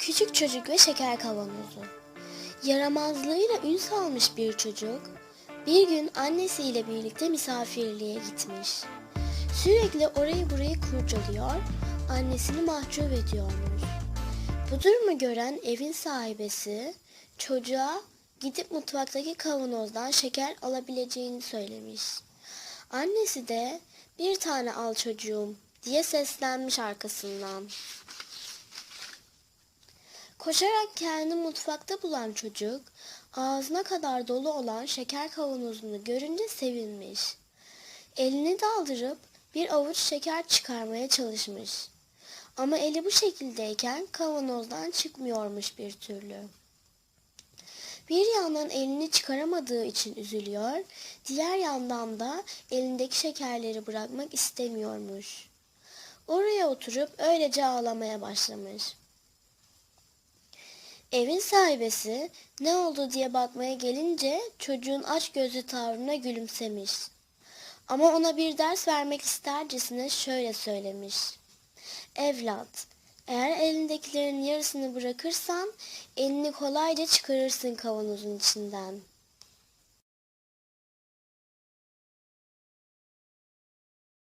Küçük çocuk ve şeker kavanozu. Yaramazlığıyla ün salmış bir çocuk bir gün annesiyle birlikte misafirliğe gitmiş. Sürekli orayı burayı kurcalıyor, annesini mahcup ediyormuş. Bu durumu gören evin sahibesi çocuğa gidip mutfaktaki kavanozdan şeker alabileceğini söylemiş. Annesi de bir tane al çocuğum diye seslenmiş arkasından. Koşarak kendini mutfakta bulan çocuk ağzına kadar dolu olan şeker kavanozunu görünce sevinmiş. Elini daldırıp bir avuç şeker çıkarmaya çalışmış. Ama eli bu şekildeyken kavanozdan çıkmıyormuş bir türlü. Bir yandan elini çıkaramadığı için üzülüyor, diğer yandan da elindeki şekerleri bırakmak istemiyormuş. Oraya oturup öylece ağlamaya başlamış. Evin sahibesi ne oldu diye bakmaya gelince çocuğun aç gözlü tavrına gülümsemiş. Ama ona bir ders vermek istercesine şöyle söylemiş. Evlat, eğer elindekilerin yarısını bırakırsan elini kolayca çıkarırsın kavanozun içinden.